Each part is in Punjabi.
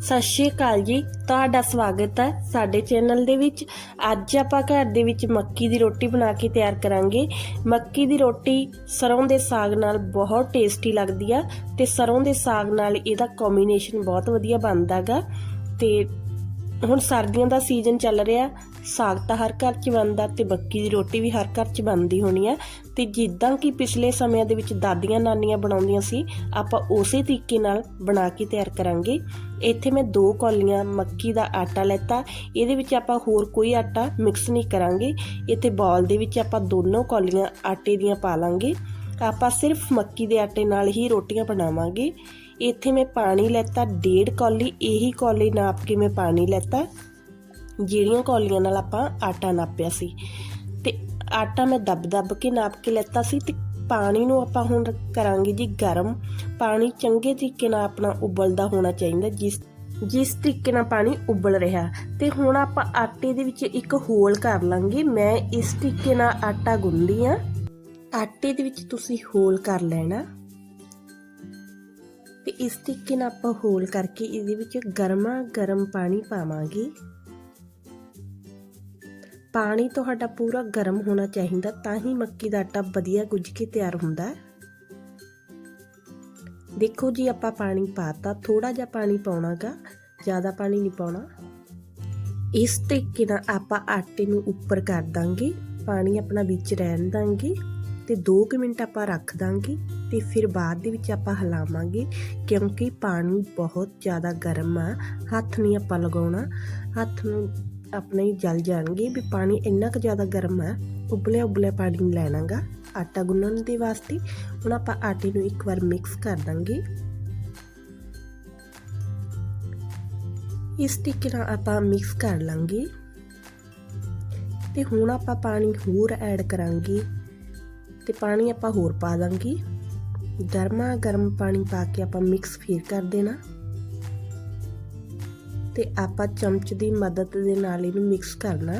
ਸਤਿ ਸ਼੍ਰੀ ਅਕਾਲ ਜੀ। ਤੁਹਾਡਾ ਸਵਾਗਤ ਹੈ ਸਾਡੇ ਚੈਨਲ ਦੇ ਵਿੱਚ। ਅੱਜ ਆਪਾਂ ਘਰ ਦੇ ਵਿੱਚ ਮੱਕੀ ਦੀ ਰੋਟੀ ਬਣਾ ਕੇ ਤਿਆਰ ਕਰਾਂਗੇ। ਮੱਕੀ ਦੀ ਰੋਟੀ ਸਰੋਂ ਦੇ ਸਾਗ ਨਾਲ ਬਹੁਤ ਟੇਸਟੀ ਲੱਗਦੀ ਆ ਤੇ ਸਰੋਂ ਦੇ ਸਾਗ ਨਾਲ ਇਹਦਾ ਕੰਬੀਨੇਸ਼ਨ ਬਹੁਤ ਵਧੀਆ ਬਣਦਾਗਾ ਤੇ ਹੁਣ ਸਰਦੀਆਂ ਦਾ ਸੀਜ਼ਨ ਚੱਲ ਰਿਹਾ ਸਾਗ ਤਾਂ ਹਰ ਘਰ 'ਚ ਬਣਦਾ ਤੇ ਮੱਕੀ ਦੀ ਰੋਟੀ ਵੀ ਹਰ ਘਰ 'ਚ ਬਣਦੀ ਹੋਣੀ ਆ। ਤੇ ਜਿੱਦਾਂ ਕਿ ਪਿਛਲੇ ਸਮਿਆਂ ਦੇ ਵਿੱਚ ਦਾਦੀਆਂ ਨਾਨੀਆਂ ਬਣਾਉਂਦੀਆਂ ਸੀ, ਆਪਾਂ ਉਸੇ ਤਰੀਕੇ ਨਾਲ ਬਣਾ ਕੇ ਤਿਆਰ ਕਰਾਂਗੇ। ਇੱਥੇ ਮੈਂ ਦੋ ਕੌਲੀਆਂ, ਮੱਕੀ ਦਾ ਆਟਾ ਲੈਤਾ। ਇਹਦੇ ਵਿੱਚ ਆਪਾਂ ਹੋਰ ਕੋਈ ਆਟਾ ਮਿਕਸ ਨਹੀਂ ਕਰਾਂਗੇ। ਇੱਥੇ ਬਾਉਲ ਦੇ ਵਿੱਚ ਆਪਾਂ ਦੋਨੋਂ ਕੌਲੀਆਂ ਆਟੇ ਦੀਆਂ ਪਾ ਲਾਂਗੇ। ਆਪਾਂ ਸਿਰਫ ਮੱਕੀ ਦੇ ਆਟੇ ਨਾਲ ਹੀ ਰੋਟੀਆਂ ਬਣਾਵਾਂਗੇ। ਇੱਥੇ ਮੈਂ ਪਾਣੀ ਲੈਤਾ, ਡੇਢ ਕੌਲੀ, ਇਹੀ ਕੌਲੀ ਨਾਪ ਕੇ ਮੈਂ ਪਾਣੀ ਲੈਤਾ। ਜਿਹੜੀਆਂ ਕੌਲੀਆਂ ਨਾਲ ਆਪਾਂ ਆਟਾ ਨਾਪਿਆ ਸੀ। ਤੇ ਆਟਾ ਮੈਂ ਦੱਬ-ਦੱਬ ਕੇ ਨਾਪ ਕੇ ਲੈਤਾ ਸੀ ਤੇ ਪਾਣੀ ਨੂੰ ਆਪਾਂ ਹੁਣ ਕਰਾਂਗੇ ਜੀ ਗਰਮ। ਪਾਣੀ ਚੰਗੇ ਤਰੀਕੇ ਨਾਲ ਆਪਣਾ ਉਬਲਦਾ ਹੋਣਾ ਚਾਹੀਦਾ, ਜਿਸ ਜਿਸ ਤਰੀਕੇ ਨਾਲ ਪਾਣੀ ਉਬਲ ਰਿਹਾ। ਤੇ ਹੁਣ ਆਪਾਂ ਆਟੇ ਦੇ ਵਿੱਚ ਇੱਕ ਹੋਲ ਕਰ ਲਾਂਗੇ। ਮੈਂ ਇਸ ਤਰੀਕੇ ਨਾਲ ਆਟਾ ਗੁੰਨਦੀ ਆ ਆਟੇ ਦੇ ਵਿੱਚ ਤੁਸੀਂ ਹੋਲ ਕਰ ਲੈਣਾ। ਤੇ ਇਸ ਤਰੀਕੇ ਨਾਲ ਆਪਾਂ ਹੋਲ ਕਰਕੇ ਇਹਦੇ ਵਿੱਚ ਗਰਮਾ ਗਰਮ ਪਾਣੀ ਪਾਵਾਂਗੇ। ਪਾਣੀ ਤੁਹਾਡਾ ਪੂਰਾ ਗਰਮ ਹੋਣਾ ਚਾਹੀਦਾ ਤਾਂ ਹੀ ਮੱਕੀ ਦਾ ਆਟਾ ਵਧੀਆ ਗੁੱਝ ਕੇ ਤਿਆਰ ਹੁੰਦਾ ਹੈ। ਦੇਖੋ ਜੀ, ਆਪਾਂ ਪਾਣੀ ਪਾਤਾ ਥੋੜਾ ਜਿਹਾ ਪਾਣੀ ਪਾਉਣਾਗਾ, ਜ਼ਿਆਦਾ ਪਾਣੀ ਨਹੀਂ ਪਾਉਣਾ। ਇਸ ਤਰੀਕੇ ਨਾਲ ਆਪਾਂ ਆਟੇ ਨੂੰ ਉੱਪਰ ਕਰ ਦਾਂਗੇ, ਪਾਣੀ ਆਪਣਾ ਵਿੱਚ ਰਹਿਣ ਦਾਂਗੇ ਤੇ 2 ਮਿੰਟ ਆਪਾਂ ਰੱਖ ਦਾਂਗੇ ਤੇ ਫਿਰ ਬਾਅਦ ਦੇ ਵਿੱਚ ਆਪਾਂ ਹਿਲਾਵਾਂਗੇ ਕਿਉਂਕਿ ਪਾਣੀ ਬਹੁਤ ਜ਼ਿਆਦਾ ਗਰਮ ਆ, ਹੱਥ ਨਹੀਂ ਆਪਾਂ ਲਗਾਉਣਾ। ਹੱਥ ਨੂੰ ਆਪਣੇ ਹੀ ਜਲ ਜਾਣਗੇ ਵੀ ਪਾਣੀ ਇੰਨਾ ਕੁ ਜ਼ਿਆਦਾ ਗਰਮ ਹੈ, ਉਬਲਿਆ ਉਬਲਿਆ ਪਾਣੀ ਨੂੰ ਲੈਣਾਗਾ ਆਟਾ ਗੁੰਨਣ ਦੇ ਵਾਸਤੇ ਹੁਣ ਆਪਾਂ ਆਟੇ ਨੂੰ ਇੱਕ ਵਾਰ ਮਿਕਸ ਕਰ ਦਾਂਗੇ। ਇਸ ਤਰੀਕੇ ਨਾਲ ਆਪਾਂ ਮਿਕਸ ਕਰ ਲਾਂਗੇ। ਤੇ ਹੁਣ ਆਪਾਂ ਪਾਣੀ ਹੋਰ ਐਡ ਕਰਾਂਗੇ ਤੇ ਪਾਣੀ ਆਪਾਂ ਹੋਰ ਪਾ ਦਾਂਗੇ। ਗਰਮਾ ਗਰਮ ਪਾਣੀ ਪਾ ਕੇ ਆਪਾਂ ਮਿਕਸ ਫੇਰ ਕਰ ਦੇਣਾ। ਤੇ ਆਪਾਂ ਚਮਚ ਦੀ ਮਦਦ ਦੇ ਨਾਲ ਇਹਨੂੰ ਮਿਕਸ ਕਰਨਾ।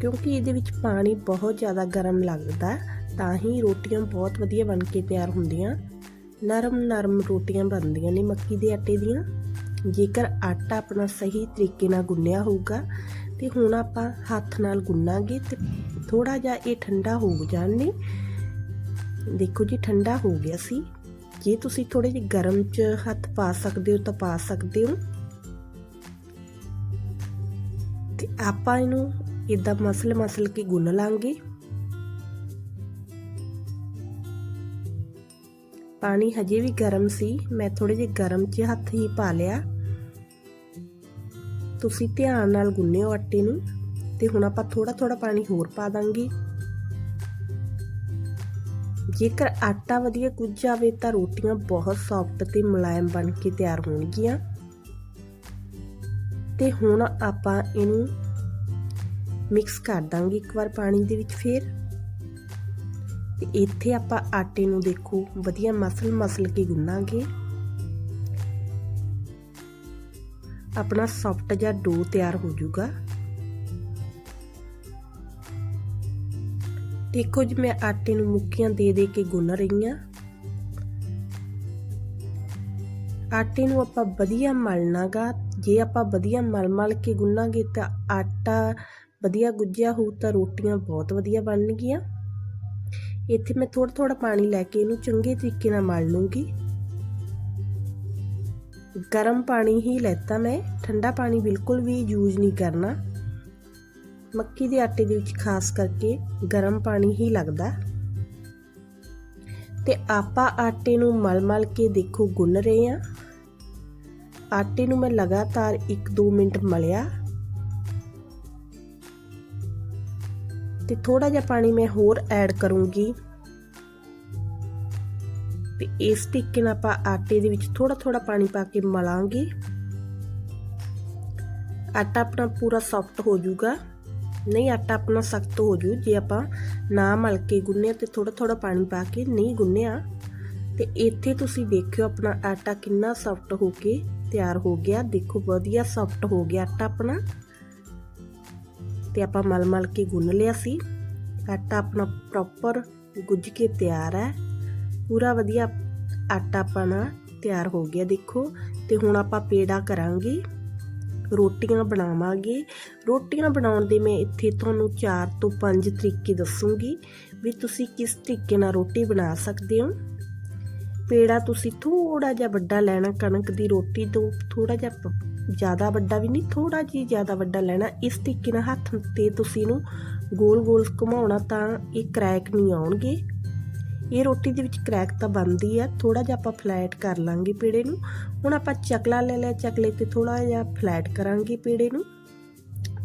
ਕਿਉਂਕਿ ਇਹਦੇ ਵਿੱਚ ਪਾਣੀ ਬਹੁਤ ਜ਼ਿਆਦਾ ਗਰਮ ਲੱਗਦਾ, ਤਾਂ ਹੀ ਰੋਟੀਆਂ ਬਹੁਤ ਵਧੀਆ ਬਣ ਕੇ ਤਿਆਰ ਹੁੰਦੀਆਂ। ਨਰਮ ਨਰਮ ਰੋਟੀਆਂ ਬਣਦੀਆਂ ਨੇ ਮੱਕੀ ਦੇ ਆਟੇ ਦੀਆਂ। ਜੇਕਰ ਆਟਾ ਆਪਣਾ ਸਹੀ ਤਰੀਕੇ ਨਾਲ ਗੁੰਨਿਆ ਹੋਊਗਾ, ਤੇ ਹੁਣ ਆਪਾਂ ਹੱਥ ਨਾਲ ਗੁੰਨਾਂਗੇ ਤੇ ਥੋੜਾ ਜਿਹਾ ਇਹ ਠੰਡਾ ਹੋ ਜਾਣੇ ਦੇਖੋ ਜੀ, ਠੰਡਾ ਹੋ ਗਿਆ ਸੀ। ਜੇ ਤੁਸੀਂ ਥੋੜੇ ਜਿਹੇ ਗਰਮ ਚ ਹੱਥ ਪਾ ਸਕਦੇ ਹੋ ਤਾਂ ਪਾ ਸਕਦੇ ਹੋ। ਤੇ ਆਪਾਂ ਇਹਨੂੰ ਇਦਾਂ ਮਸਲ ਮਸਲ ਕੇ ਗੁੰਨ ਲਾਂਗੇ। ਪਾਣੀ ਹਜੇ ਵੀ ਗਰਮ ਸੀ, ਮੈਂ ਥੋੜੇ ਜਿਹੇ ਗਰਮ ਚ ਹੱਥ ਹੀ ਪਾ ਲਿਆ। ਤੁਸੀਂ ਧਿਆਨ ਨਾਲ ਗੁੰਨਿਓ ਆਟੇ ਨੂੰ। ਤੇ ਹੁਣ ਆਪਾਂ ਥੋੜਾ ਥੋੜਾ ਪਾਣੀ ਹੋਰ ਪਾ ਦਾਂਗੇ। ਜੇਕਰ ਆਟਾ ਵਧੀਆ ਗੁੱਝ ਜਾਵੇ ਤਾਂ ਰੋਟੀਆਂ ਬਹੁਤ ਸੌਫਟ ਤੇ ਮੁਲਾਇਮ ਬਣ ਕੇ ਤਿਆਰ ਹੋਣਗੀਆਂ। ਤੇ ਹੁਣ ਆਪਾਂ ਇਹਨੂੰ ਮਿਕਸ ਕਰ ਦਾਂਗੇ ਇੱਕ ਵਾਰ ਪਾਣੀ ਦੇ ਵਿੱਚ ਫੇਰ। ਤੇ ਇੱਥੇ ਆਪਾਂ ਆਟੇ ਨੂੰ ਦੇਖੋ, ਵਧੀਆ ਮਸਲ ਮਸਲ ਕੇ ਗੁੰਨਾਂਗੇ। ਆਪਣਾ ਸੌਫਟ ਜਿਹਾ ਡੋ ਤਿਆਰ ਹੋ ਜਾਊਗਾ। ਦੇਖੋ ਜੀ, ਮੈਂ ਆਟੇ ਨੂੰ ਮੁੱਕੀਆਂ ਦੇ ਦੇ ਕੇ ਗੁੰਨ ਰਹੀ ਹਾਂ। ਆਟੇ ਨੂੰ ਆਪਾਂ ਵਧੀਆ ਮਲਣਾਗਾ। ਜੇ ਆਪਾਂ ਵਧੀਆ ਮਲ ਮਲ ਕੇ ਗੁੰਨਾਂਗੇ ਤਾਂ ਆਟਾ ਵਧੀਆ ਗੁੱਜਿਆ ਹੋਊ ਤਾਂ ਰੋਟੀਆਂ ਬਹੁਤ ਵਧੀਆ ਬਣਨਗੀਆਂ। ਇੱਥੇ ਮੈਂ ਥੋੜਾ ਥੋੜਾ ਪਾਣੀ ਲੈ ਕੇ ਇਹਨੂੰ ਚੰਗੇ ਤਰੀਕੇ ਨਾਲ ਮਲ ਲੂੰਗੀ। ਗਰਮ ਪਾਣੀ ਹੀ ਲੈਤਾ ਮੈਂ। ਠੰਡਾ ਪਾਣੀ ਬਿਲਕੁਲ ਵੀ ਯੂਜ਼ ਨਹੀਂ ਕਰਨਾ। ਮੱਕੀ ਦੇ ਆਟੇ ਦੇ ਵਿੱਚ ਖਾਸ ਕਰਕੇ ਗਰਮ ਪਾਣੀ ਹੀ ਲੱਗਦਾ। ਤੇ ਆਪਾਂ ਆਟੇ ਨੂੰ ਮਲ-ਮਲ ਕੇ ਦੇਖੋ ਗੁੰਨ ਰਹੇ ਆ ਆਟੇ ਨੂੰ ਮੈਂ ਲਗਾਤਾਰ 1-2 ਮਿੰਟ ਮਲਿਆ। ਤੇ ਥੋੜਾ ਜਿਹਾ ਪਾਣੀ ਮੈਂ ਹੋਰ ਐਡ ਕਰੂੰਗੀ। ਤੇ ਇਸ ਤਰੀਕੇ ਨਾਲ ਆਪਾਂ ਆਟੇ ਦੇ ਵਿੱਚ ਥੋੜਾ ਥੋੜਾ ਪਾਣੀ ਪਾ ਕੇ ਮਲਾਂਗੇ। ਆਟਾ ਆਪਣਾ ਪੂਰਾ ਸੌਫਟ ਹੋ ਜਾਊਗਾ। ਨਹੀਂ, ਆਟਾ ਆਪਣਾ ਸਖਤ ਹੋ ਜੂ ਜੇ ਆਪਾਂ ਨਾ ਮਲ ਕੇ ਗੁੰਨਿਆ ਤੇ ਥੋੜਾ ਥੋੜਾ ਪਾਣੀ ਪਾ ਕੇ ਨਹੀਂ ਗੁੰਨਿਆ, ਤੇ ਇੱਥੇ ਤੁਸੀਂ ਦੇਖਿਓ ਆਪਣਾ ਆਟਾ ਕਿੰਨਾ ਸੌਫਟ ਹੋ ਕੇ ਤਿਆਰ ਹੋ ਗਿਆ। ਦੇਖੋ, ਵਧੀਆ ਸੌਫਟ ਹੋ ਗਿਆ ਆਟਾ ਆਪਣਾ। ਤੇ ਆਪਾਂ ਮਲ ਮਲ ਕੇ ਗੁੰਨ ਲਿਆ ਸੀ। ਆਟਾ ਆਪਣਾ ਪ੍ਰੋਪਰ ਗੁੱਝ ਕੇ ਤਿਆਰ ਹੈ। ਪੂਰਾ ਵਧੀਆ ਆਟਾ ਆਪਣਾ ਤਿਆਰ ਹੋ ਗਿਆ, ਦੇਖੋ। ਤੇ ਹੁਣ ਆਪਾਂ ਪੇੜਾ ਕਰਾਂਗੇ। ਰੋਟੀਆਂ ਬਣਾਵਾਂਗੇ। ਰੋਟੀਆਂ ਬਣਾਉਣ ਦੇ ਮੈਂ ਇੱਥੇ ਤੁਹਾਨੂੰ 4 ਤੋਂ 5 ਤਰੀਕੇ ਦੱਸੂੰਗੀ ਵੀ ਤੁਸੀਂ ਕਿਸ ਤਰੀਕੇ ਨਾਲ ਰੋਟੀ ਬਣਾ ਸਕਦੇ ਹੋ। ਪੇੜਾ ਤੁਸੀਂ ਥੋੜਾ ਜਿਹਾ ਵੱਡਾ ਲੈਣਾ, ਕਣਕ ਦੀ ਰੋਟੀ ਤੋਂ ਥੋੜਾ ਜਿਹਾ ਜ਼ਿਆਦਾ ਵੱਡਾ ਵੀ ਨਹੀਂ ਥੋੜਾ ਜਿਹਾ ਜ਼ਿਆਦਾ ਵੱਡਾ ਲੈਣਾ। ਇਸ ਤਰੀਕੇ ਨਾਲ ਹੱਥ ਤੇ ਤੁਸੀਂ ਇਹਨੂੰ ਗੋਲ-ਗੋਲ ਘੁਮਾਉਣਾ ਤਾਂ ਇਹ ਕ੍ਰੈਕ ਨਹੀਂ ਆਉਣਗੇ। ਇਹ ਰੋਟੀ ਦੇ ਵਿੱਚ ਕ੍ਰੈਕ ਤਾਂ ਬਣਦੀ ਆ ਥੋੜਾ ਜਿਹਾ ਆਪਾਂ ਫਲੈਟ ਕਰ ਲਾਂਗੇ ਪੇੜੇ ਨੂੰ। ਹੁਣ ਆਪਾਂ ਚਕਲਾ ਲੈ ਲਿਆ ਚਕਲੇ ਤੇ ਥੋੜਾ ਜਿਹਾ ਫਲੈਟ ਕਰਾਂਗੇ ਪੇੜੇ ਨੂੰ।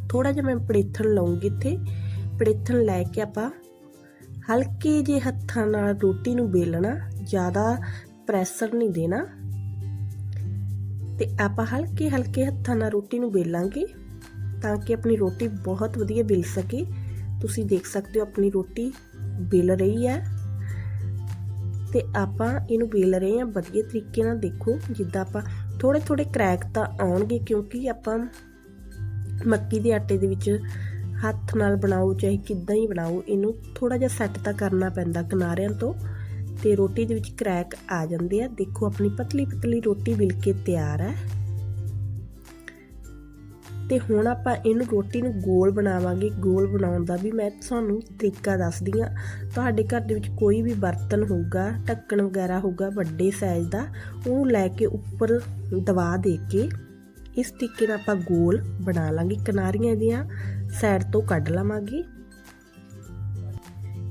ਥੋੜਾ ਜਿਹਾ ਮੈਂ ਪੜੇਥਣ ਲਵਾਂਗੀ ਇੱਥੇ। ਪੜੇਥਣ ਲੈ ਕੇ ਆਪਾਂ ਹਲਕੇ ਜਿਹੇ ਹੱਥਾਂ ਨਾਲ ਰੋਟੀ ਨੂੰ ਬੇਲਣਾ ਜ਼ਿਆਦਾ ਪ੍ਰੈਸ਼ਰ ਨਹੀਂ ਦੇਣਾ। ਤੇ ਆਪਾਂ ਹਲਕੇ ਹਲਕੇ ਹੱਥਾਂ ਨਾਲ ਰੋਟੀ ਨੂੰ ਬੇਲਾਂਗੇ ਤਾਂ ਕਿ ਆਪਣੀ ਰੋਟੀ ਬਹੁਤ ਵਧੀਆ ਬਿਲ ਸਕੇ। ਤੁਸੀਂ ਦੇਖ ਸਕਦੇ ਹੋ ਆਪਣੀ ਰੋਟੀ ਬਿਲ ਰਹੀ ਹੈ। ਤੇ ਆਪਾਂ ਇਹਨੂੰ ਬੇਲ ਰਹੇ ਹਾਂ ਵਧੀਆ ਤਰੀਕੇ ਨਾਲ ਦੇਖੋ, ਜਿੱਦਾਂ ਆਪਾਂ ਥੋੜੇ ਥੋੜੇ ਕ੍ਰੈਕ ਤਾਂ ਆਉਣਗੇ ਕਿਉਂਕਿ ਆਪਾਂ ਮੱਕੀ ਦੇ ਆਟੇ ਦੇ ਵਿੱਚ ਹੱਥ ਨਾਲ ਬਣਾਓ, ਚਾਹੇ ਕਿੱਦਾਂ ਹੀ ਬਣਾਓ, ਇਹਨੂੰ ਥੋੜਾ ਜਿਹਾ ਸੈੱਟ ਤਾਂ ਕਰਨਾ ਪੈਂਦਾ ਕਿਨਾਰਿਆਂ ਤੋਂ ਤੇ ਰੋਟੀ ਦੇ ਵਿੱਚ ਕ੍ਰੈਕ ਆ ਜਾਂਦੇ ਆ। ਦੇਖੋ, ਆਪਣੀ ਪਤਲੀ ਪਤਲੀ ਰੋਟੀ ਬਿਲ ਕੇ ਤਿਆਰ ਹੈ। ਤੇ ਹੁਣ ਆਪਾਂ ਇਹਨੂੰ ਰੋਟੀ ਨੂੰ ਗੋਲ ਬਣਾਵਾਂਗੇ। ਗੋਲ ਬਣਾਉਣ ਦਾ ਵੀ ਮੈਂ ਤੁਹਾਨੂੰ ਤਰੀਕਾ ਦੱਸਦੀ ਆ ਤੁਹਾਡੇ ਘਰ ਦੇ ਵਿੱਚ ਕੋਈ ਵੀ ਬਰਤਨ ਹੋਊਗਾ, ਢੱਕਣ ਵਗੈਰਾ ਹੋਊਗਾ ਵੱਡੇ ਸਾਈਜ਼ ਦਾ ਉਹਨੂੰ ਲੈ ਕੇ ਉੱਪਰ ਦਬਾ ਦੇ ਕੇ ਇਸ ਤਰੀਕੇ ਨਾਲ ਆਪਾਂ ਗੋਲ ਬਣਾ ਲਾਂਗੇ। ਕਿਨਾਰੀਆਂ ਦੀਆਂ ਸਾਈਡ ਤੋਂ ਕੱਢ ਲਵਾਂਗੇ।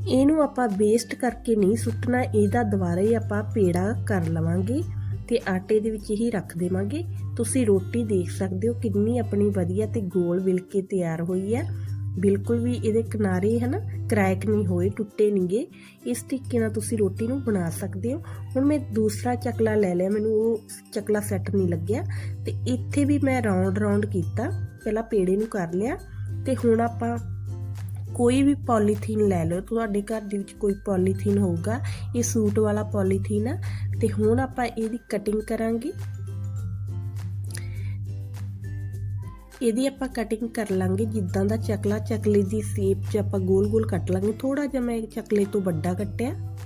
ਇਹਨੂੰ ਆਪਾਂ ਵੇਸਟ ਕਰਕੇ ਨਹੀਂ ਸੁੱਟਣਾ, ਇਹਦਾ ਦੁਬਾਰਾ ਹੀ ਆਪਾਂ ਪੇੜਾ ਕਰ ਲਵਾਂਗੇ ਤੇ ਆਟੇ ਦੇ ਵਿੱਚ ਹੀ ਰੱਖ ਦੇਵਾਂਗੇ। ਤੁਸੀਂ ਰੋਟੀ ਦੇਖ ਸਕਦੇ ਹੋ ਕਿੰਨੀ ਆਪਣੀ ਵਧੀਆ ਤੇ ਗੋਲ ਬਿਲ ਕੇ ਤਿਆਰ ਹੋਈ ਹੈ। ਬਿਲਕੁਲ ਵੀ ਇਹਦੇ ਕਿਨਾਰੇ ਹਨ ਕ੍ਰੈਕ ਨਹੀਂ ਹੋਏ, ਟੁੱਟੇ ਨਹੀਂਗੇ ਇਸ ਤਰੀਕੇ ਨਾਲ ਤੁਸੀਂ ਰੋਟੀ ਨੂੰ ਬਣਾ ਸਕਦੇ ਹੋ। ਹੁਣ ਮੈਂ ਦੂਸਰਾ ਚਕਲਾ ਲੈ ਲਿਆ, ਮੈਨੂੰ ਉਹ ਚਕਲਾ ਸੈੱਟ ਨਹੀਂ ਲੱਗਿਆ। ਤੇ ਇੱਥੇ ਵੀ ਮੈਂ ਰਾਉਂਡ ਰਾਉਂਡ ਕੀਤਾ, ਪਹਿਲਾਂ ਪੇੜੇ ਨੂੰ ਕਰ ਲਿਆ। ਤੇ ਹੁਣ ਆਪਾਂ ਕੋਈ ਵੀ ਪੋਲੀਥੀਨ ਲੈ ਲਓ, ਤੁਹਾਡੇ ਘਰ ਦੇ ਵਿੱਚ ਕੋਈ ਪੋਲੀਥੀਨ ਹੋਊਗਾ, ਇਹ ਸੂਟ ਵਾਲਾ ਪੋਲੀਥੀਨ ਆ। ਤੇ ਹੁਣ ਆਪਾਂ ਇਹਦੀ ਕਟਿੰਗ ਕਰਾਂਗੇ। ਇਹਦੀ ਆਪਾਂ ਕਟਿੰਗ ਕਰ ਲਾਂਗੇ, ਜਿੱਦਾਂ ਦਾ ਚਕਲਾ, ਚਕਲੇ ਦੀ ਸ਼ੇਪ 'ਚ ਆਪਾਂ ਗੋਲ-ਗੋਲ ਕੱਟ ਲਾਂਗੇ। ਥੋੜਾ ਜਿਹਾ ਮੈਂ ਚਕਲੇ ਤੋਂ ਵੱਡਾ ਕੱਟਿਆ।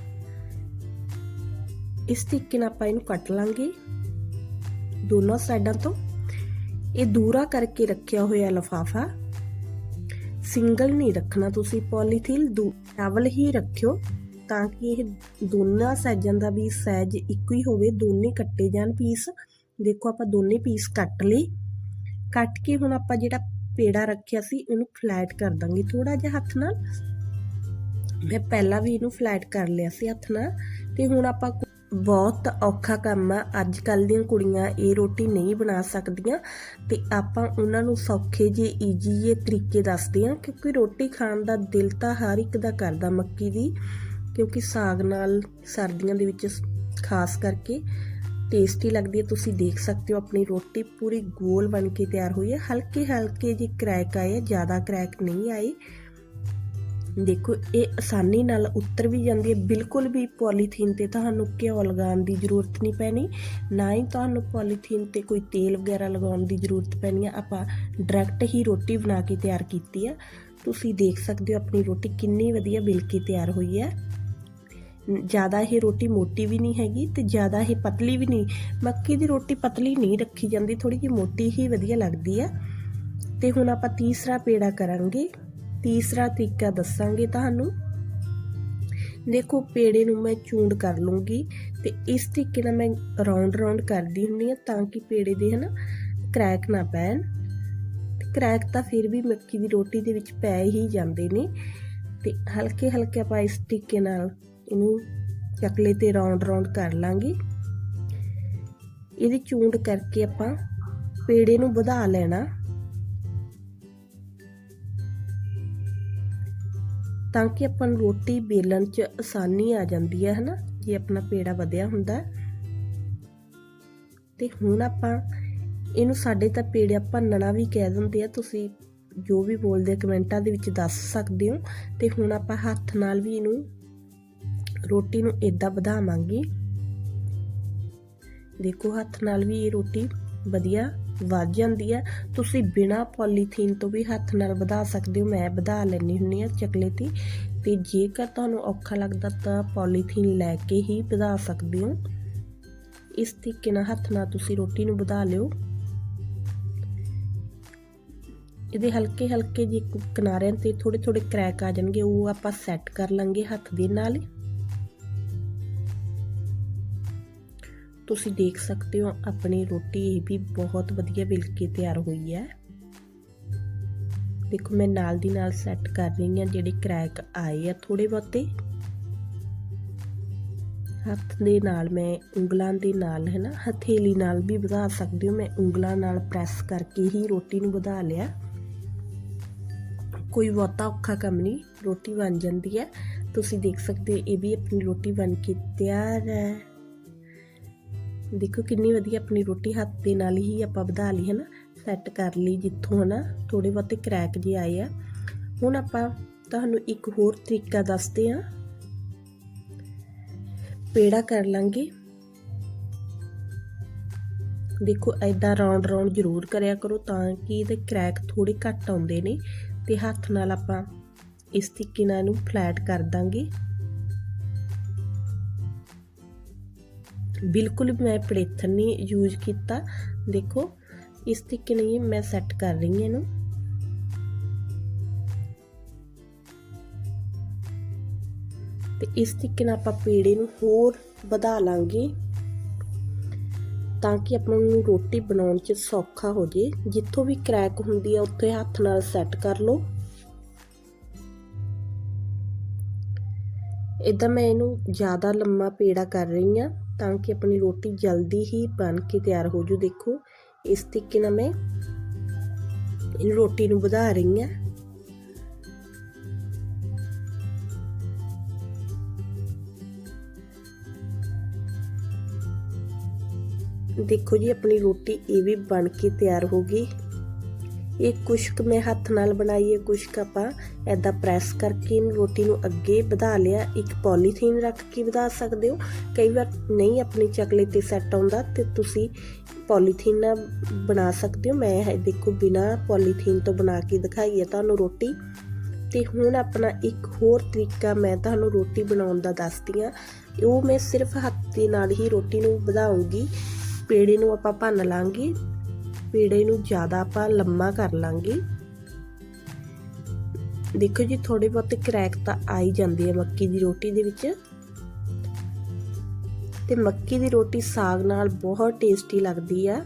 ਇਸ ਤਰੀਕੇ ਨਾਲ ਆਪਾਂ ਇਹਨੂੰ ਕੱਟ ਲਾਂਗੇ ਦੋਨੋਂ ਸਾਈਡਾਂ ਤੋਂ। ਇਹ ਦੂਰਾ ਕਰਕੇ ਰੱਖਿਆ ਹੋਇਆ ਲਫਾਫਾ। ਸਿੰਗਲ ਨਹੀਂ ਰੱਖਣਾ ਤੁਸੀਂ ਪੋਲੀਥੀਨ ਡਬਲ ਹੀ ਰੱਖਿਓ, ਤਾਂ ਕਿ ਇਹ ਦੋਨਾਂ ਸਾਈਜ਼ਾਂ ਦਾ ਵੀ ਸਾਈਜ਼ ਇੱਕੋ ਹੀ ਹੋਵੇ, ਦੋਨੇ ਕੱਟੇ ਜਾਣ ਪੀਸ ਦੇਖੋ ਆਪਾਂ ਦੋਨੇ ਪੀਸ ਕੱਟ ਲਈ ਕੱਟ ਕੇ ਹੁਣ ਆਪਾਂ ਜਿਹੜਾ ਪੇੜਾ ਰੱਖਿਆ ਸੀ ਇਹਨੂੰ ਫਲੈਟ ਕਰ ਦਾਂਗੇ। ਥੋੜਾ ਜਿਹਾ ਹੱਥ ਨਾਲ। ਮੈਂ ਪਹਿਲਾਂ ਵੀ ਇਹਨੂੰ ਫਲੈਟ ਕਰ ਲਿਆ ਸੀ ਹੱਥ ਨਾਲ। ਤੇ ਹੁਣ ਆਪਾਂ ਬਹੁਤ ਔਖਾ ਕੰਮ ਆ। ਅੱਜ ਕੱਲ ਦੀਆਂ ਕੁੜੀਆਂ ਇਹ ਰੋਟੀ ਨਹੀਂ ਬਣਾ ਸਕਦੀਆਂ। ਤੇ ਆਪਾਂ ਉਹਨਾਂ ਨੂੰ ਸੌਖੇ ਜੇ ਈਜੀ ਜੇ ਤਰੀਕੇ ਦੱਸਦੇ ਆ ਕਿਉਂਕਿ ਰੋਟੀ ਖਾਣ ਦਾ ਦਿਲ ਤਾਂ ਹਰ ਇੱਕ ਦਾ ਕਰਦਾ ਮੱਕੀ ਦੀ। ਕਿਉਂਕਿ ਸਾਗ ਨਾਲ ਸਰਦੀਆਂ ਦੇ ਵਿੱਚ ਖਾਸ ਕਰਕੇ ਟੇਸਟੀ ਲੱਗਦੀ ਹੈ, ਤੁਸੀਂ ਦੇਖ ਸਕਦੇ ਹੋ ਆਪਣੀ ਰੋਟੀ ਪੂਰੀ ਗੋਲ ਬਣ ਕੇ ਤਿਆਰ ਹੋਈ ਹੈ। ਹਲਕੇ ਹਲਕੇ ਜਿਹੇ ਕ੍ਰੈਕ ਆਏ ਜ਼ਿਆਦਾ ਕ੍ਰੈਕ ਨਹੀਂ ਆਏ। ਦੇਖੋ, ਇਹ ਆਸਾਨੀ ਨਾਲ ਉੱਤਰ ਵੀ ਜਾਂਦੀ ਹੈ। ਬਿਲਕੁਲ ਵੀ ਪੋਲੀਥੀਨ ਤੇ ਤੁਹਾਨੂੰ ਘਿਓ ਲਗਾਉਣ ਦੀ ਜ਼ਰੂਰਤ ਨਹੀਂ ਪੈਣੀ। ਨਾ ਹੀ ਤੁਹਾਨੂੰ ਪੋਲੀਥੀਨ ਤੇ ਕੋਈ ਤੇਲ ਵਗੈਰਾ ਲਗਾਉਣ ਦੀ ਜ਼ਰੂਰਤ ਪੈਣੀ ਹੈ। ਆਪਾਂ ਡਾਇਰੈਕਟ ਹੀ ਰੋਟੀ ਬਣਾ ਕੇ ਤਿਆਰ ਕੀਤੀ ਆ ਤੁਸੀਂ ਦੇਖ ਸਕਦੇ ਹੋ ਆਪਣੀ ਰੋਟੀ ਕਿੰਨੀ ਵਧੀਆ ਬਿਲ ਕੇ ਤਿਆਰ ਹੋਈ ਹੈ। ਜ਼ਿਆਦਾ ਇਹ ਰੋਟੀ ਮੋਟੀ ਵੀ ਨਹੀਂ ਹੈਗੀ ਤੇ ਜ਼ਿਆਦਾ ਇਹ ਪਤਲੀ ਵੀ ਨਹੀਂ। ਮੱਕੀ ਦੀ ਰੋਟੀ ਪਤਲੀ ਨਹੀਂ ਰੱਖੀ ਜਾਂਦੀ ਥੋੜੀ ਜਿਹੀ ਮੋਟੀ ਹੀ ਵਧੀਆ ਲੱਗਦੀ ਹੈ ਤੇ ਹੁਣ ਆਪਾਂ ਤੀਸਰਾ ਪੇੜਾ ਕਰਾਂਗੇ। ਤੀਸਰਾ ਤਰੀਕਾ ਦੱਸਾਂਗੇ ਤੁਹਾਨੂੰ। ਦੇਖੋ, ਪੇੜੇ ਨੂੰ ਮੈਂ ਚੂੰਡ ਕਰ ਲੂੰਗੀ ਤੇ ਇਸ ਤਰੀਕੇ ਨਾਲ ਮੈਂ ਰਾਉਂਡ ਰਾਉਂਡ ਕਰਦੀ ਹੁੰਦੀ ਆ ਤਾਂ ਕਿ ਪੇੜੇ ਦੇ ਹਨਾ ਕ੍ਰੈਕ ਨਾ ਪੈਣ। ਕ੍ਰੈਕ ਤਾਂ ਫਿਰ ਵੀ ਮੱਕੀ ਦੀ ਰੋਟੀ ਦੇ ਵਿੱਚ ਪੈ ਹੀ ਜਾਂਦੇ ਨੇ। ਤੇ ਹਲਕੇ ਹਲਕੇ ਆਪਾਂ ਇਸ ਤਰੀਕੇ ਨਾਲ ਇਹਨੂੰ ਚਕਲੇ ਤੇ ਰਾਉਂਡ ਰਾਉਂਡ ਕਰ ਲਾਂਗੇ। ਇਹਦੀ ਚੂੰਡ ਕਰਕੇ ਆਪਾਂ ਪੇੜੇ ਨੂੰ ਵਧਾ ਲੈਣਾ। ਤਾਂ ਕਿ ਆਪਾਂ ਨੂੰ ਰੋਟੀ ਬੇਲਣ 'ਚ ਆਸਾਨੀ ਆ ਜਾਂਦੀ ਹੈ, ਹਨਾ? ਜੇ ਆਪਣਾ ਪੇੜਾ ਵਧਿਆ ਹੁੰਦਾ। ਤੇ ਹੁਣ ਆਪਾਂ ਇਹਨੂੰ ਸਾਡੇ ਤਾਂ ਪੇੜਿਆ ਭੰਨਣਾ ਵੀ ਕਹਿ ਦਿੰਦੇ ਆ। ਤੁਸੀਂ ਜੋ ਵੀ ਬੋਲਦੇ ਕਮੈਂਟਾਂ ਦੇ ਵਿੱਚ ਦੱਸ ਸਕਦੇ ਹੋ। ਤੇ ਹੁਣ ਆਪਾਂ ਹੱਥ ਨਾਲ ਵੀ ਇਹਨੂੰ ਰੋਟੀ ਨੂੰ ਇਦਾਂ ਵਧਾਵਾਂਗੀ। ਦੇਖੋ ਹੱਥ ਨਾਲ ਵੀ ਇਹ ਰੋਟੀ ਵਧੀਆ ਵੱਧ ਜਾਂਦੀ ਹੈ। ਤੁਸੀਂ ਬਿਨਾ ਪੋਲੀਥੀਨ ਤੋਂ ਵੀ ਹੱਥ ਨਾਲ ਵਧਾ ਸਕਦੇ ਹੋ। ਮੈਂ ਵਧਾ ਲੈਣੀ ਹੁੰਨੀ ਆ ਚਕਲੇ ਤੇ ਤੇ ਜੇਕਰ ਤੁਹਾਨੂੰ ਔਖਾ ਲੱਗਦਾ ਤਾਂ ਪੋਲੀਥੀਨ ਲੈ ਕੇ ਹੀ ਵਧਾ ਸਕਦੇ ਹੋ। ਇਸ ਤਰੀਕੇ ਨਾਲ ਹੱਥ ਨਾਲ ਤੁਸੀਂ ਰੋਟੀ ਨੂੰ ਵਧਾ ਲਿਓ। ਇਹਦੇ ਹਲਕੇ ਹਲਕੇ ਜੇ ਕਿਨਾਰਿਆਂ ਤੇ ਥੋੜੇ ਥੋੜੇ ਕ੍ਰੈਕ ਆ ਜਾਣਗੇ। ਉਹ ਆਪਾਂ ਸੈੱਟ ਕਰ ਲਾਂਗੇ ਹੱਥ ਦੇ ਨਾਲ ਤੁਸੀਂ ਦੇਖ ਸਕਦੇ ਹੋ, ਆਪਣੀ ਰੋਟੀ ਇਹ ਵੀ ਬਹੁਤ ਵਧੀਆ ਬਿਲ ਕੇ ਤਿਆਰ ਹੋਈ ਹੈ। ਦੇਖੋ, ਮੈਂ ਨਾਲ ਦੀ ਨਾਲ ਸੈੱਟ ਕਰ ਰਹੀ ਹਾਂ, ਜਿਹੜੇ ਕ੍ਰੈਕ ਆਏ ਆ ਥੋੜੇ ਬਹੁਤੇ। ਹੱਥ ਦੇ ਨਾਲ ਮੈਂ ਉਂਗਲਾਂ ਦੇ ਨਾਲ, ਹੈ ਨਾ, ਹਥੇਲੀ ਨਾਲ ਵੀ ਵਧਾ ਸਕਦੇ ਹੋ। ਮੈਂ ਉਂਗਲਾਂ ਨਾਲ ਪ੍ਰੈਸ ਕਰਕੇ ਹੀ ਰੋਟੀ ਨੂੰ ਵਧਾ ਲਿਆ। ਕੋਈ ਬਹੁਤਾ ਔਖਾ ਕੰਮ ਨਹੀਂ, ਰੋਟੀ ਬਣ ਜਾਂਦੀ ਹੈ। ਤੁਸੀਂ ਦੇਖ ਸਕਦੇ ਹੋ, ਇਹ ਵੀ ਆਪਣੀ ਰੋਟੀ ਬਣ ਕੇ ਤਿਆਰ ਹੈ। ਦੇਖੋ ਕਿੰਨੀ ਵਧੀਆ ਆਪਣੀ ਰੋਟੀ ਹੱਥ ਦੇ ਨਾਲ ਹੀ ਆਪਾਂ ਵਧਾ ਲਈ ਹੈ ਨਾ ਸੈੱਟ ਕਰ ਲਈ ਜਿੱਥੋਂ ਹੈ ਨਾ ਥੋੜੇ ਬਹੁਤੇ ਕ੍ਰੈਕ ਜਿਹੇ ਆਏ ਆ। ਹੁਣ ਆਪਾਂ ਤੁਹਾਨੂੰ ਇੱਕ ਹੋਰ ਤਰੀਕਾ ਦੱਸਦੇ ਆ ਪੇੜਾ ਕਰ ਲਾਂਗੇ। ਦੇਖੋ ਐਦਾਂ ਰਾਉਂਡ ਰਾਉਂਡ ਜ਼ਰੂਰ ਕਰਿਆ ਕਰੋ ਤਾਂ ਕਿ ਇਹਦੇ ਕ੍ਰੈਕ ਥੋੜੇ ਘੱਟ ਆਉਂਦੇ ਨੇ ਤੇ ਹੱਥ ਨਾਲ ਆਪਾਂ ਇਸ ਤਰੀਕੇ ਨਾਲ ਇਹਨੂੰ ਫਲੈਟ ਕਰ ਦਾਂਗੇ। ਬਿਲਕੁਲ ਮੈਂ ਪਲੇਥਨ ਨਹੀਂ ਯੂਜ਼ ਕੀਤਾ। ਦੇਖੋ, ਇਸ ਤਰੀਕੇ ਨਾਲ ਮੈਂ ਸੈੱਟ ਕਰ ਰਹੀ ਹਾਂ ਇਹਨੂੰ। ਤੇ ਇਸ ਤਰੀਕੇ ਨਾਲ ਆਪਾਂ ਪੇੜੇ ਨੂੰ ਹੋਰ ਵਧਾ ਲਾਂਗੇ ਤਾਂ ਕਿ ਆਪਾਂ ਨੂੰ ਰੋਟੀ ਬਣਾਉਣ 'ਚ ਸੌਖਾ ਹੋ ਜੇ। ਜਿੱਥੋਂ ਵੀ ਕ੍ਰੈਕ ਹੁੰਦੀ ਆ, ਉੱਥੇ ਹੱਥ ਨਾਲ ਸੈੱਟ ਕਰ ਲਓ। ਇਦਾਂ ਮੈਂ ਇਹਨੂੰ ਜ਼ਿਆਦਾ ਲੰਮਾ ਪੇੜਾ ਕਰ ਰਹੀ ਹਾਂ। ਤਾਂ ਕਿ ਆਪਣੀ ਰੋਟੀ ਜਲਦੀ ਹੀ ਬਣ ਕੇ ਤਿਆਰ ਹੋ ਜੂ। ਦੇਖੋ, ਇਸ ਤਰੀਕੇ ਨਾਲ ਮੈਂ ਰੋਟੀ ਨੂੰ ਵਧਾ ਰਹੀ ਹਾਂ। ਦੇਖੋ ਜੀ, ਆਪਣੀ ਰੋਟੀ ਇਹ ਵੀ ਬਣ ਕੇ ਤਿਆਰ ਹੋ ਗਈ। ਇਹ ਕੁਸ਼ਕ ਮੈਂ ਹੱਥ ਨਾਲ ਬਣਾਈ ਹੈ, ਕੁਸ਼ਕ ਆਪਾਂ ਐਦਾਂ ਪ੍ਰੈਸ ਕਰਕੇ ਰੋਟੀ ਨੂੰ ਅੱਗੇ ਵਧਾ ਲਿਆ, ਇੱਕ ਪੋਲੀਥੀਨ ਰੱਖ ਕੇ ਵਧਾ ਸਕਦੇ ਹੋ। ਕਈ ਵਾਰ ਨਹੀਂ ਆਪਣੀ ਚਕਲੇ ਤੇ ਸੈੱਟ ਆਉਂਦਾ ਤੇ ਤੁਸੀਂ ਪੋਲੀਥੀਨ ਨਾਲ ਬਣਾ ਸਕਦੇ ਹੋ। ਮੈਂ ਇਹ ਦੇਖੋ ਬਿਨਾ ਪੋਲੀਥੀਨ ਤੋਂ ਬਣਾ ਕੇ ਦਿਖਾਈ ਹੈ ਤੁਹਾਨੂੰ ਰੋਟੀ। ਤੇ ਹੁਣ ਆਪਣਾ ਇੱਕ ਹੋਰ ਤਰੀਕਾ ਮੈਂ ਤੁਹਾਨੂੰ ਰੋਟੀ ਬਣਾਉਣ ਦਾ ਦੱਸਦੀ ਆ ਉਹ ਮੈਂ ਸਿਰਫ ਹੱਥ ਦੇ ਨਾਲ ਹੀ ਰੋਟੀ ਨੂੰ ਵਧਾਉਂਗੀ। ਪੇੜੇ ਨੂੰ ਆਪਾਂ ਭੰਨ ਲਾਂਗੇ। ਪੇੜੇ ਨੂੰ ਜ਼ਿਆਦਾ ਆਪਾਂ ਲੰਮਾ ਕਰ ਲਾਂਗੇ। ਦੇਖੋ ਜੀ ਥੋੜੇ ਬਹੁਤੇ ਕ੍ਰੈਕ ਤਾਂ ਆ ਹੀ ਜਾਂਦੇ ਆ ਮੱਕੀ ਦੀ ਰੋਟੀ ਦੇ ਵਿੱਚ। ਤੇ ਮੱਕੀ ਦੀ ਰੋਟੀ ਸਾਗ ਨਾਲ ਬਹੁਤ ਟੇਸਟੀ ਲੱਗਦੀ ਆ।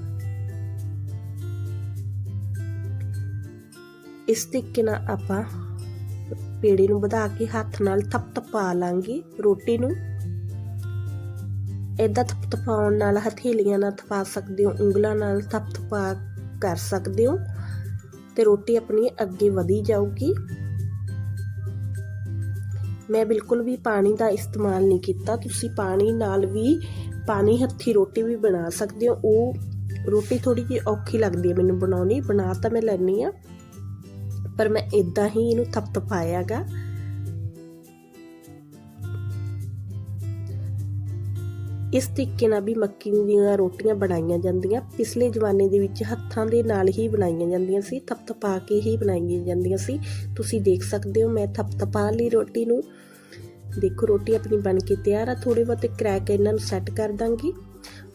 ਇਸ ਤਰੀਕੇ ਨਾਲ ਆਪਾਂ ਪੇੜੇ ਨੂੰ ਵਧਾ ਕੇ ਹੱਥ ਨਾਲ ਥਪਥਪਾ ਲਾਂਗੇ ਰੋਟੀ ਨੂੰ। ਇਦਾਂ ਥਪਥਪਾਉਣ ਨਾਲ ਹਥੇਲੀਆਂ ਨਾਲ ਥਪਾ ਸਕਦੇ ਹੋ, ਉਂਗਲਾਂ ਨਾਲ ਥਪਥਪਾ ਕਰ ਸਕਦੇ ਹੋ ਤੇ ਰੋਟੀ ਆਪਣੀ ਅੱਗੇ ਵਧੀ ਜਾਊਗੀ। ਮੈਂ ਬਿਲਕੁਲ ਵੀ ਪਾਣੀ ਦਾ ਇਸਤੇਮਾਲ ਨਹੀਂ ਕੀਤਾ। ਤੁਸੀਂ ਪਾਣੀ ਨਾਲ ਵੀ ਪਾਣੀ ਹੱਥੀ ਰੋਟੀ ਵੀ ਬਣਾ ਸਕਦੇ ਹੋ। ਉਹ ਰੋਟੀ ਥੋੜੀ ਜਿਹੀ ਔਖੀ ਲੱਗਦੀ ਹੈ ਮੈਨੂੰ ਬਣਾਉਣੀ। ਬਣਾ ਤਾਂ ਮੈਂ ਲੈਣੀ ਆ ਪਰ ਮੈਂ ਇਦਾਂ ਹੀ ਇਹਨੂੰ ਥਪਥਪਾਇਆਗਾ ਇਸ ਤਰੀਕੇ ਨਾਲ ਵੀ ਮੱਕੀ ਦੀਆਂ ਰੋਟੀਆਂ ਬਣਾਈਆਂ ਜਾਂਦੀਆਂ। ਪਿਛਲੇ ਜ਼ਮਾਨੇ ਦੇ ਵਿੱਚ ਹੱਥਾਂ ਦੇ ਨਾਲ ਹੀ ਬਣਾਈਆਂ ਜਾਂਦੀਆਂ ਸੀ, ਥਪਥਪਾ ਕੇ ਹੀ ਬਣਾਈਆਂ ਜਾਂਦੀਆਂ ਸੀ। ਤੁਸੀਂ ਦੇਖ ਸਕਦੇ ਹੋ, ਮੈਂ ਥਪਥਪਾ ਲਈ ਰੋਟੀ ਨੂੰ। ਦੇਖੋ, ਰੋਟੀ ਆਪਣੀ ਬਣ ਕੇ ਤਿਆਰ ਆ ਥੋੜੇ ਬਹੁਤੇ ਕ੍ਰੈਕ ਇਹਨਾਂ ਨੂੰ ਸੈੱਟ ਕਰ ਦਾਂਗੀ।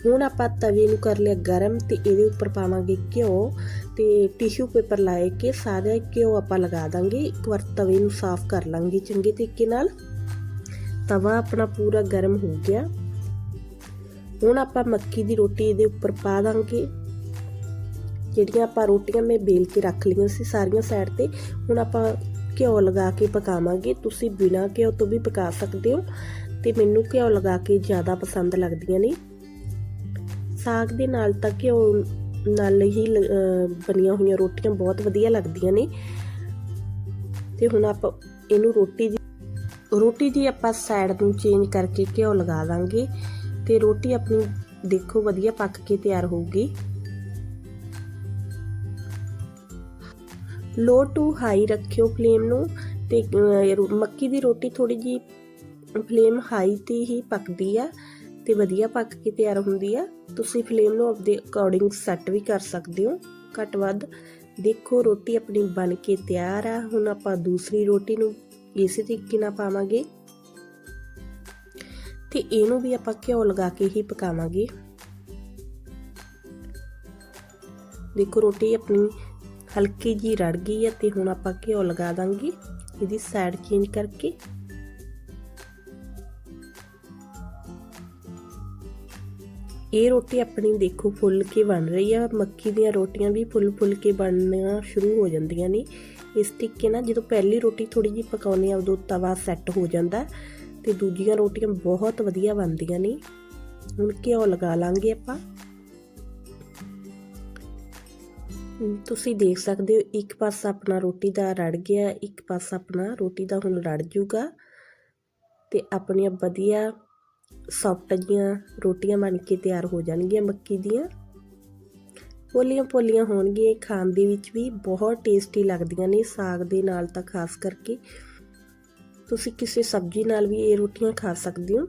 ਹੁਣ ਆਪਾਂ ਤਵੇ ਨੂੰ ਕਰ ਲਿਆ ਗਰਮ ਤੇ ਇਹਦੇ ਉੱਪਰ ਪਾਵਾਂਗੇ ਘਿਓ ਤੇ ਟਿਸ਼ੂ ਪੇਪਰ ਲਾਏ ਕੇ ਸਾਰਾ ਘਿਓ ਆਪਾਂ ਲਗਾ ਦਾਂਗੇ। ਇੱਕ ਵਾਰ ਤਵੇ ਨੂੰ ਸਾਫ਼ ਕਰ ਲਾਂਗੇ ਚੰਗੇ ਤਰੀਕੇ ਨਾਲ। ਤਵਾ ਆਪਣਾ ਪੂਰਾ ਗਰਮ ਹੋ ਗਿਆ। ਹੁਣ ਆਪਾਂ ਮੱਕੀ ਦੀ ਰੋਟੀ ਇਹਦੇ ਉੱਪਰ ਪਾ ਦਾਂਗੇ। ਜਿਹੜੀਆਂ ਆਪਾਂ ਰੋਟੀਆਂ ਮੈਂ ਬੇਲ ਕੇ ਰੱਖ ਲਈਆਂ ਸੀ ਸਾਰੀਆਂ ਸਾਈਡ ਤੇ, ਹੁਣ ਆਪਾਂ ਘਿਓ ਲਗਾ ਕੇ ਪਕਾਵਾਂਗੇ। ਤੁਸੀਂ ਬਿਨਾਂ ਘਿਓ ਤੋਂ ਵੀ ਪਕਾ ਸਕਦੇ ਹੋ ਤੇ ਮੈਨੂੰ ਘਿਓ ਲਗਾ ਕੇ ਜ਼ਿਆਦਾ ਪਸੰਦ ਲੱਗਦੀਆਂ ਨੇ। ਸਾਗ ਦੇ ਨਾਲ ਤਾਂ ਘਿਓ ਨਾਲ ਹੀ ਬਣੀਆਂ ਹੋਈਆਂ ਰੋਟੀਆਂ ਬਹੁਤ ਵਧੀਆ ਲੱਗਦੀਆਂ ਨੇ। ਤੇ ਹੁਣ ਆਪਾਂ ਇਹਨੂੰ ਰੋਟੀ ਦੀ ਰੋਟੀ ਦੀ ਆਪਾਂ ਸਾਈਡ ਨੂੰ ਚੇਂਜ ਕਰਕੇ ਘਿਓ ਲਗਾ ਦਾਂਗੇ। ਤੇ ਰੋਟੀ ਆਪਣੀ ਦੇਖੋ ਵਧੀਆ ਪੱਕ ਕੇ ਤਿਆਰ ਹੋਊਗੀ। ਲੋ ਟੂ ਹਾਈ ਰੱਖਿਓ ਫਲੇਮ ਨੂੰ ਤੇ ਮੱਕੀ ਦੀ ਰੋਟੀ ਥੋੜੀ ਜੀ ਫਲੇਮ ਹਾਈ ਤੇ ਹੀ ਪੱਕਦੀ ਆ ਤੇ ਵਧੀਆ ਪੱਕ ਕੇ ਤਿਆਰ ਹੁੰਦੀ ਆ। ਤੁਸੀਂ ਫਲੇਮ ਨੂੰ ਆਪਦੇ ਅਕੋਰਡਿੰਗ ਸੈੱਟ ਵੀ ਕਰ ਸਕਦੇ ਹੋ। ਘੱਟ ਵੱਧ ਦੇਖੋ ਰੋਟੀ ਆਪਣੀ ਬਣ ਕੇ ਤਿਆਰ ਆ। ਹੁਣ ਆਪਾਂ ਦੂਸਰੀ ਰੋਟੀ ਨੂੰ ਇਸੇ ਤਰੀਕੇ ਨਾਲ ਪਾਵਾਂਗੇ। ਤੇ ਇਹਨੂੰ ਵੀ ਆਪਾਂ ਘਿਓ ਲਗਾ ਕੇ ਹੀ ਪਕਾਵਾਂਗੇ। ਦੇਖੋ ਰੋਟੀ ਆਪਣੀ ਹਲਕੀ ਜੀ ਰੜ ਗਈ ਹੈ ਤੇ ਹੁਣ ਆਪਾਂ ਘਿਓ ਲਗਾ ਦਾਂਗੇ। ਇਹਦੀ ਸਾਈਡ ਚੇਂਜ ਕਰਕੇ। ਇਹ ਰੋਟੀ ਆਪਣੀ ਦੇਖੋ ਫੁੱਲ ਕੇ ਬਣ ਰਹੀ ਹੈ। ਮੱਕੀ ਦੀਆਂ ਰੋਟੀਆਂ ਵੀ ਫੁੱਲ ਫੁੱਲ ਕੇ ਬਣਨੀਆਂ ਸ਼ੁਰੂ ਹੋ ਜਾਂਦੀਆਂ ਨੇ। ਇਸ ਤਰੀਕੇ ਨਾਲ ਜਦੋਂ ਪਹਿਲੀ ਰੋਟੀ ਥੋੜੀ ਜਿਹੀ ਪਕਾਉਣੀ ਆ ਉਦੋਂ ਤਵਾ ਸੈੱਟ ਹੋ ਜਾਂਦਾ। ਤੇ ਦੂਜੀਆਂ ਰੋਟੀਆਂ ਬਹੁਤ ਵਧੀਆ ਬਣਦੀਆਂ ਨੇ। ਹੁਣ ਘਿਓ ਲਗਾ ਲਾਂਗੇ ਆਪਾਂ। ਤੁਸੀਂ ਦੇਖ ਸਕਦੇ ਹੋ, ਇੱਕ ਪਾਸਾ ਆਪਣਾ ਰੋਟੀ ਦਾ ਰੜ ਗਿਆ, ਇੱਕ ਪਾਸਾ ਆਪਣਾ ਰੋਟੀ ਦਾ ਹੁਣ ਰੜ ਜੂਗਾ। ਤੇ ਆਪਣੀਆਂ ਵਧੀਆ ਸੌਫਟ ਜੀਆਂ ਰੋਟੀਆਂ ਬਣ ਕੇ ਤਿਆਰ ਹੋ ਜਾਣਗੀਆਂ ਮੱਕੀ ਦੀਆਂ। ਪੋਲੀਆਂ ਪੋਲੀਆਂ ਹੋਣਗੀਆਂ ਖਾਣ ਦੇ ਵਿੱਚ ਵੀ ਬਹੁਤ ਟੇਸਟੀ ਲੱਗਦੀਆਂ ਨੇ ਸਾਗ ਦੇ ਨਾਲ ਤਾਂ ਖਾਸ ਕਰਕੇ। ਤੁਸੀਂ ਕਿਸੇ ਸਬਜ਼ੀ ਨਾਲ ਵੀ ਇਹ ਰੋਟੀਆਂ ਖਾ ਸਕਦੇ ਹੋ।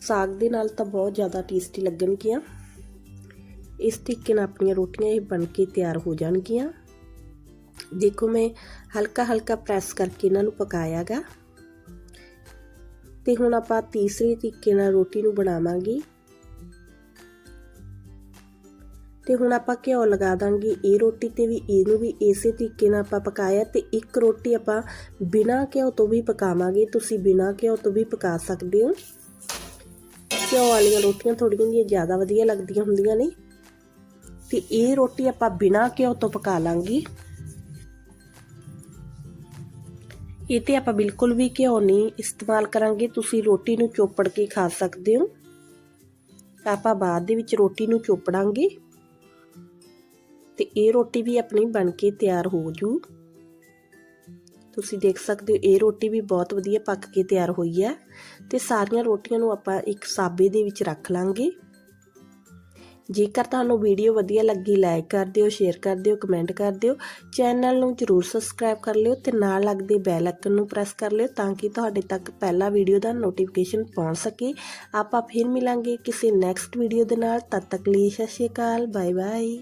ਸਾਗ ਦੇ ਨਾਲ ਤਾਂ ਬਹੁਤ ਜ਼ਿਆਦਾ ਟੇਸਟੀ ਲੱਗਣਗੀਆਂ। ਇਸ ਤਰੀਕੇ ਨਾਲ ਆਪਣੀਆਂ ਰੋਟੀਆਂ ਇਹ ਬਣ ਕੇ ਤਿਆਰ ਹੋ ਜਾਣਗੀਆਂ। ਦੇਖੋ ਮੈਂ ਹਲਕਾ ਹਲਕਾ ਪ੍ਰੈਸ ਕਰਕੇ ਇਹਨਾਂ ਨੂੰ ਪਕਾਇਆਗਾ। ਤੇ ਹੁਣ ਆਪਾਂ ਤੀਸਰੇ ਤਰੀਕੇ ਨਾਲ ਰੋਟੀ ਨੂੰ ਬਣਾਵਾਂਗੇ। ਤੇ ਹੁਣ ਆਪਾਂ ਘਿਓ ਲਗਾ ਦਾਂਗੇ। ਇਹ ਰੋਟੀ ਤੇ ਵੀ, ਇਹਨੂੰ ਵੀ ਇਸੇ ਤਰੀਕੇ ਨਾਲ ਆਪਾਂ ਪਕਾਇਆ ਤੇ ਇੱਕ ਰੋਟੀ ਆਪਾਂ ਬਿਨਾਂ ਘਿਓ ਤੋਂ ਵੀ ਪਕਾਵਾਂਗੇ। ਤੁਸੀਂ ਬਿਨਾਂ ਘਿਓ ਤੋਂ ਵੀ ਪਕਾ ਸਕਦੇ ਹੋ। ਘਿਓ ਵਾਲੀਆਂ ਰੋਟੀਆਂ ਥੋੜੀਆਂ ਜਿਹੀਆਂ ਜ਼ਿਆਦਾ ਵਧੀਆ ਲੱਗਦੀਆਂ ਹੁੰਦੀਆਂ ਨੇ। ਤੇ ਇਹ ਰੋਟੀ ਆਪਾਂ ਬਿਨਾਂ ਘਿਓ ਤੋਂ ਪਕਾ ਲਾਂਗੇ। ਇਹ ਤੇ ਆਪਾਂ ਬਿਲਕੁਲ ਵੀ ਘਿਓ ਨਹੀਂ ਇਸਤੇਮਾਲ ਕਰਾਂਗੇ। ਤੁਸੀਂ ਰੋਟੀ ਨੂੰ ਚੋਪੜ ਕੇ ਖਾ ਸਕਦੇ ਹੋ। ਆਪਾਂ ਬਾਅਦ ਦੇ ਵਿੱਚ ਰੋਟੀ ਨੂੰ ਚੋਪੜਾਂਗੇ। ਤੇ ਇਹ ਰੋਟੀ ਵੀ ਆਪਣੀ ਬਣ ਕੇ ਤਿਆਰ ਹੋ ਜੂ। ਤੁਸੀਂ ਦੇਖ ਸਕਦੇ ਹੋ, ਇਹ ਰੋਟੀ ਵੀ ਬਹੁਤ ਵਧੀਆ ਪੱਕ ਕੇ ਤਿਆਰ ਹੋਈ ਹੈ ਤੇ ਸਾਰੀਆਂ ਰੋਟੀਆਂ ਨੂੰ ਆਪਾਂ ਇੱਕ ਸਾਬੇ ਦੇ ਵਿੱਚ ਰੱਖ ਲਾਂਗੇ। ਜੇਕਰ ਤੁਹਾਨੂੰ ਵੀਡੀਓ ਵਧੀਆ ਲੱਗੀ ਲਾਈਕ ਕਰ ਦਿਓ ਸ਼ੇਅਰ ਕਰ ਦਿਓ ਕਮੈਂਟ ਕਰ ਦਿਓ। ਚੈਨਲ ਨੂੰ ਜਰੂਰ ਸਬਸਕ੍ਰਾਈਬ ਕਰ ਲਿਓ ਤੇ ਨਾਲ ਲੱਗਦੇ ਬੈਲ ਆਈਕਨ ਨੂੰ ਪ੍ਰੈਸ ਕਰ ਲਿਓ ਤਾਂ ਕਿ ਤੁਹਾਡੇ ਤੱਕ ਪਹਿਲਾ ਵੀਡੀਓ ਦਾ ਨੋਟੀਫਿਕੇਸ਼ਨ ਪਹੁੰਚ ਸਕੇ। ਆਪਾਂ ਫਿਰ ਮਿਲਾਂਗੇ ਕਿਸੇ ਨੈਕਸਟ ਵੀਡੀਓ ਦੇ ਨਾਲ। ਤਦ ਤੱਕ ਲਈ ਸਤਿ ਸ਼੍ਰੀ ਅਕਾਲ ਬਾਏ ਬਾਏ